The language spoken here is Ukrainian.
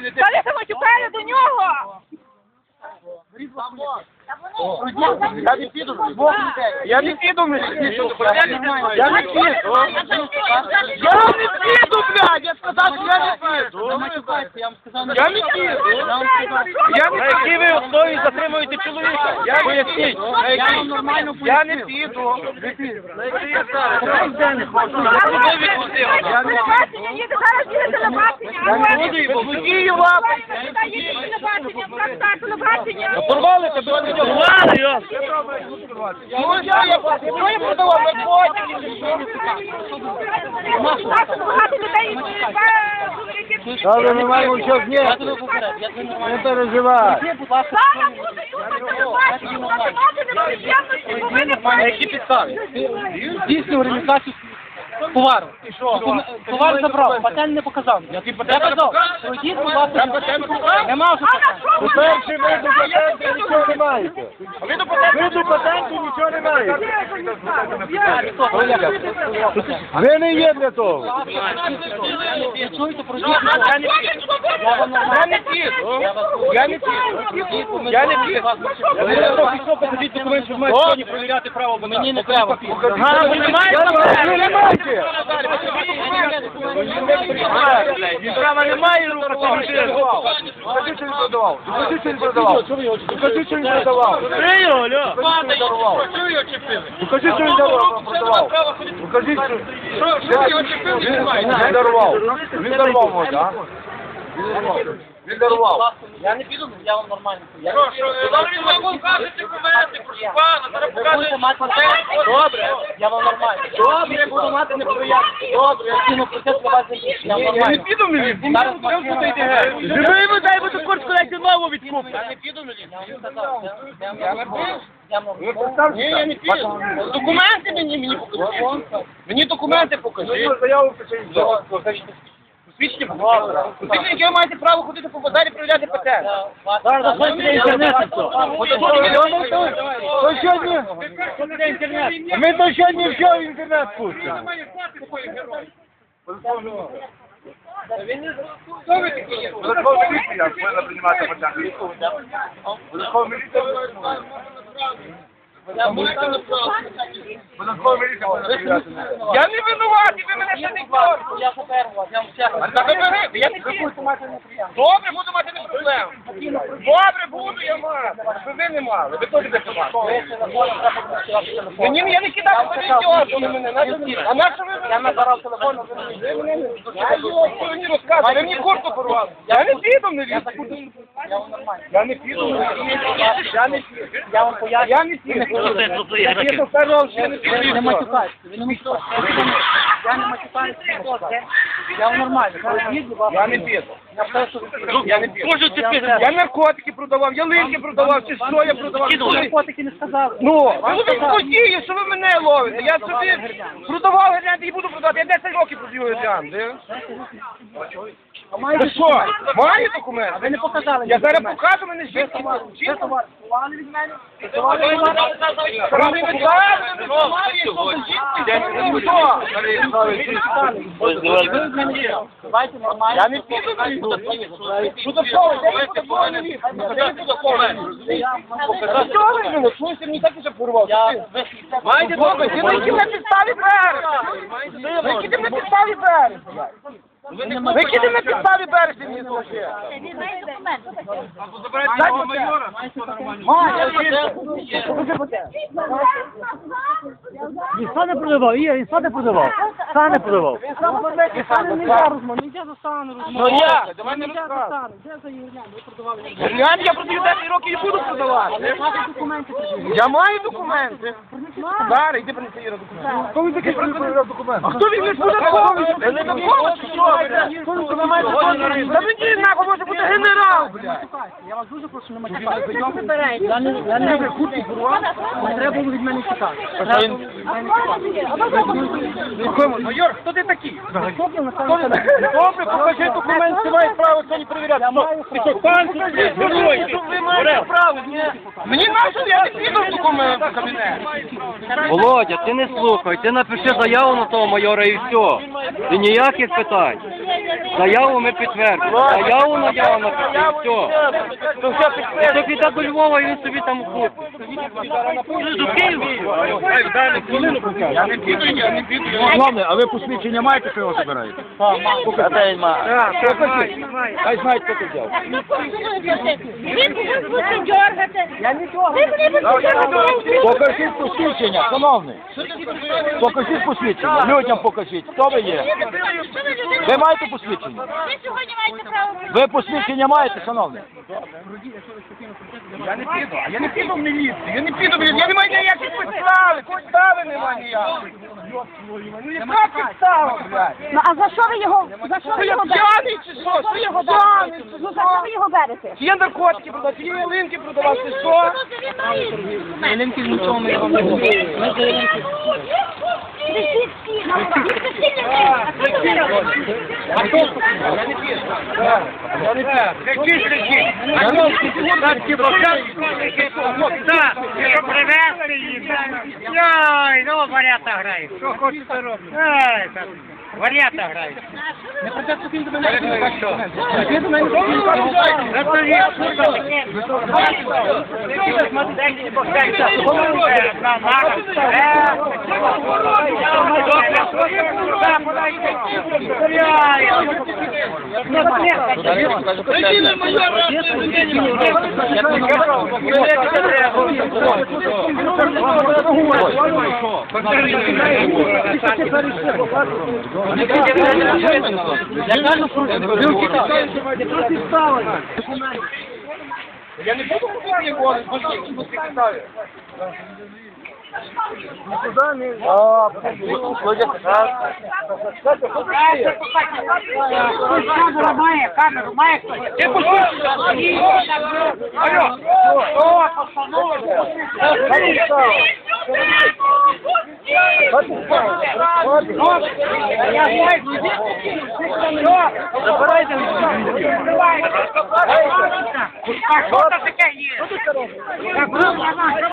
не Та ви до нього! Я не піду. Я не піду. Я не піду. Я не піду, блядь. Я сказав, що я не піду. Я не піду. Я не На якій ви основі затримуєте чоловіка? Я Поясніть. на якій- Я не піду. Телебачення, їде зараз їде телебачення. Я не буду його. Водії лапи. Та їде телебачення, просто телебачення. Порвали тебе, порвали його. Ну, я, я, що я продавав? Ви потім. Так багато людей е, Добре, ми маємо що зняти. Не переживай. Зараз буде люди телебачення, вона не може не приємності, бо ви не На якій підставі? Реалізацію товару. Товар забрав, патент не показав. Я казав, пройдіть, будь ласка. Нема вже патенту. По-перше, ви до патенту нічого не маєте. Ви до патенту нічого не маєте. Ви не є для того. Ви чуєте, пройдіть. Я не піду. Я не піду. Я не піду. Ви трохи що покажіть документ, що сьогодні перевіряти право. бо Мені не треба. Ага, ви не маєте? Ви не маєте. Права немає, рука Покажи, що він продавав. Покажи, що він продавав. Покажи, що він продавав. Ти його, алло. Покажи, що він давав, продавав. Покажи, що... Він дарував. Він дарував, може, а? Він дарував. Він дарував. Я не піду, я вам нормально. Я Добре, я вам нормально. Добре, буду мати неприємності. Добре, я кину процес для вас. Я вам Я не нормально. піду мені. Зараз можна йти геть. Живи йому дай буде курс, коли нову відкупити. Я не піду, мені. Я вам сказав. Я вам. Я вам. Ні, я не піду. Документи мені, мені покажи. Мені документи покажи. Заяву пишіть. Свідчення, ласка. Свідчення, яке ви маєте право ходити по базарі, перевіряти патент. Зараз заходьте інтернет. То сьогодні... Ми то сьогодні все в інтернет пустимо. Податкова міліція повинна приймати патент. Податкова міліція Я не винуватий, ви мене ще не кормите. Я тепер вас, я вам та я не піду. Добре, буду мати не проблем. Добре, буду я мати. Ви ви не мали, ви теж будете мати. Мені я не кидав ви мене. нащо А на що ви Я набирав телефон, Ви мене не мені розказуєте, ви мені куртку порвали. Я не піду не я візьму. Я вам нормально. Не піду. Я не піду. Я вам поясню. Я не піду. Я не не піду. не. Я не матюкаюся. Я вам нормально. Я не піду. Я все, що Я не піду. Я наркотики продавав, продавав, чи що я продавав. Наркотики не сказали. Ну, ну ви спокійні, що ви мене ловите. Я собі продавав гірлянди і буду продавати. Я 10 років продаю гірлянди. Ви що? Маю документи? Ви не показали. Я зараз покажу мене жінки. Ви товар ховали від мене? Ви Ви товар ховали? покажу, ви знімали, що ви жінки. Ви що? Ви від мене що? Давайте нормально. Я не піду на Податковий, де ви податковий ліс? Де ви податковий ліс? А що ви мене? Слухайте, мені так уже порвав. Маєте докази? Ви на якій на підставі берете? Ви які на підставі берете? Ви які ти на підставі берете мені слухи? Він сам не продавав, Ігор, він сам не продавав. Сам не продавав. Ну я, давай не розказуй. Глянь, я продаю 10 років і буду продавати. Я маю документи. Зараз, йди принеси Іра документи. Хто він такий, що не перевіряв документи? А хто він не податковий? Ви не податковий що? Ви маєте дозвіл? Та мені нахуй може бути генерал, блядь. Я вас дуже прошу не матюкати. Я не, я не Не треба було від мене тікати. Майор, хто ти такий? Добре, покажи документ, ти маєш право сьогодні перевіряти. Ти що, пан ти герой? Ви маєте право? Ні. Мені нащо, я не піду в документ в кабінет. Володя, ти не слухай, ти напиши заяву на того майора і все. І ніяких питань. Заяву ми підтвердимо. Заяву наявно підтвердимо. Все. Це піде до Львова і він собі там купить. До Я не піду, я не піду. Головне, а ви посвідчення маєте, що його забираєте? Хай знають, хто це взяв. Ви будете дергати. Я не Ви мене будете Покажіть посвідчення, шановний. Покажіть посвідчення, людям покажіть, хто ви є. Ви маєте посвідчення? Ви сьогодні маєте право Ви посвідчення маєте, шановний? Я не піду, а я не піду в міліцію, я не піду, блін, я не маю ніяких підстави, підстави немає ніяких. Ну яка підстава, блядь? Ну а за що ви його, за що ви його берете? п'яний чи що? Що його за що ви його берете? Чи я наркотики продавати, чи я ялинки продавати, чи що? Ялинки нічого ми вам не А хто? Я не піду. Я не піду. Кричіть, кричіть. А хто? Татки, Так, що привезти її. Йой, ну варята грає. Що хочете робити? Ай, так, варята грає. Не прийде сукінь до мене. Ну то є, що Я що не буду його, бо ж які будуть підстави. Камеру має, камеру має хтось. Ти послухай, Алло, О, постанови. Забирайте. А що це таке є?